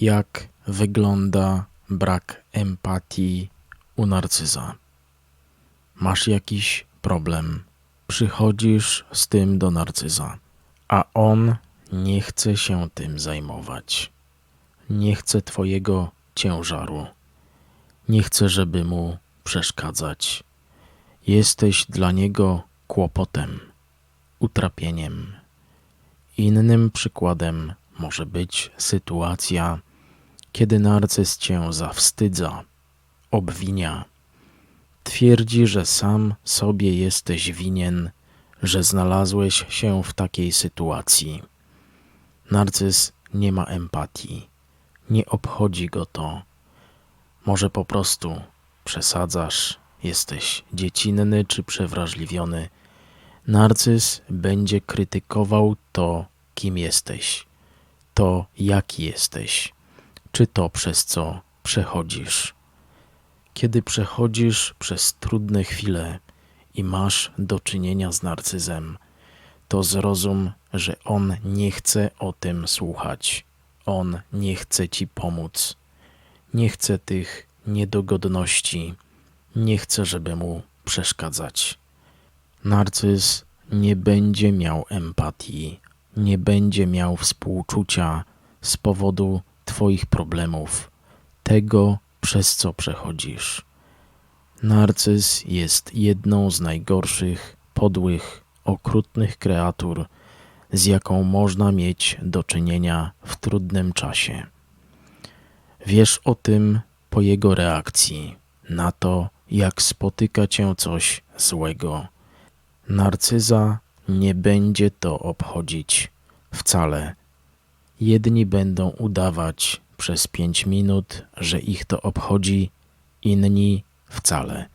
jak wygląda brak empatii u narcyza. Masz jakiś problem, przychodzisz z tym do narcyza, a on nie chce się tym zajmować. Nie chce Twojego ciężaru. Nie chce, żeby mu przeszkadzać. Jesteś dla niego kłopotem, utrapieniem. Innym przykładem może być sytuacja, kiedy narcyz cię zawstydza, obwinia. Twierdzi, że sam sobie jesteś winien, że znalazłeś się w takiej sytuacji. Narcyz nie ma empatii, nie obchodzi go to. Może po prostu przesadzasz, jesteś dziecinny czy przewrażliwiony. Narcyz będzie krytykował to, kim jesteś, to, jaki jesteś, czy to, przez co przechodzisz. Kiedy przechodzisz przez trudne chwile i masz do czynienia z narcyzem, to zrozum, że on nie chce o tym słuchać. On nie chce ci pomóc. Nie chce tych niedogodności. Nie chce, żeby mu przeszkadzać. Narcyz nie będzie miał empatii, nie będzie miał współczucia z powodu Twoich problemów, tego, przez co przechodzisz. Narcyz jest jedną z najgorszych, podłych, okrutnych kreatur, z jaką można mieć do czynienia w trudnym czasie. Wiesz o tym po jego reakcji na to, jak spotyka cię coś złego. Narcyza nie będzie to obchodzić wcale. Jedni będą udawać przez pięć minut, że ich to obchodzi, inni wcale.